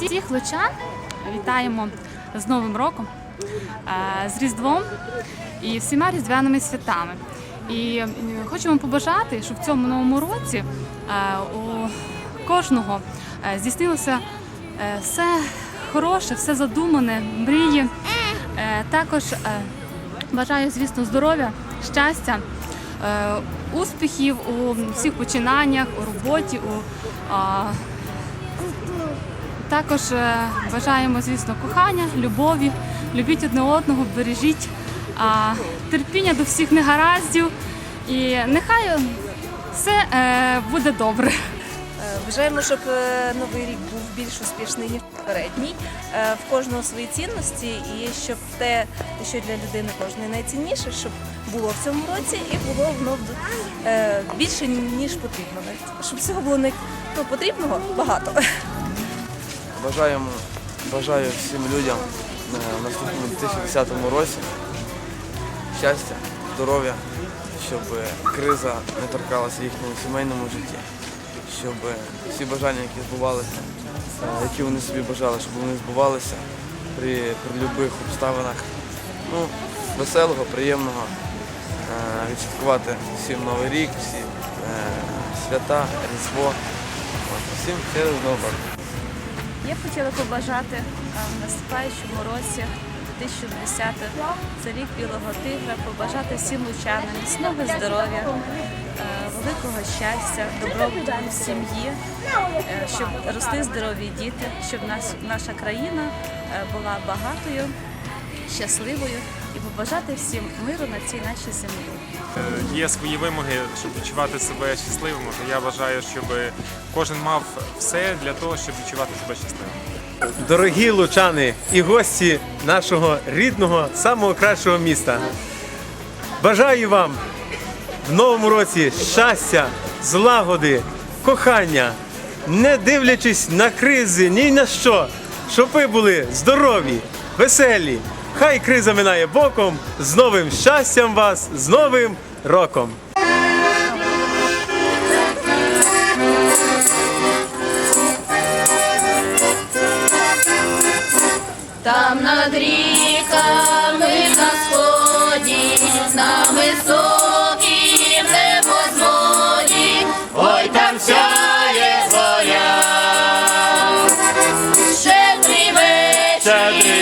Всіх лучан вітаємо з Новим роком, е, з Різдвом і всіма різдвяними святами. І е, хочемо побажати, щоб в цьому новому році е, у кожного здійснилося все хороше, все задумане, мрії. Також бажаю, звісно, здоров'я, щастя, успіхів у всіх починаннях, у роботі, у також е, бажаємо, звісно, кохання, любові, любіть одне одного, бережіть терпіння до всіх негараздів. І нехай все е, буде добре. Е, Бажаємо, щоб новий рік був більш успішний ніж попередній. В кожного свої цінності, і щоб те, що для людини кожної найцінніше, щоб було в цьому році і було воно більше ніж потрібно. Щоб всього було не потрібного багато. Бажаємо, бажаю всім людям е, в наступному 2010 році щастя, здоров'я, щоб криза не торкалася їхньому сімейному житті, щоб всі бажання, які збувалися, е, які вони собі бажали, щоб вони збувалися при, при будь-яких обставинах. Ну, веселого, приємного, е, відсвяткувати всім Новий рік, всі е, свята, Різдво. Всім через рік. Я б хотіла побажати е, в наступаючому році 2010 це рік білого тигра, побажати всім лучанам міцного здоров'я, е, великого щастя, добробуту в сім'ї, е, щоб росли здорові діти, щоб наша країна була багатою, щасливою побажати всім миру на цій нашій землі. Е, Є свої вимоги, щоб відчувати себе щасливим. То я вважаю, щоб кожен мав все для того, щоб відчувати себе щасливим. Дорогі лучани і гості нашого рідного, самого кращого міста. Бажаю вам в новому році щастя, злагоди, кохання, не дивлячись на кризи, ні на що, щоб ви були здорові, веселі. Хай криза минає боком. З новим щастям вас, з новим роком! Там над ріками на сході, на високім небосводі, ой там сяє зоря. Щедрий вечір,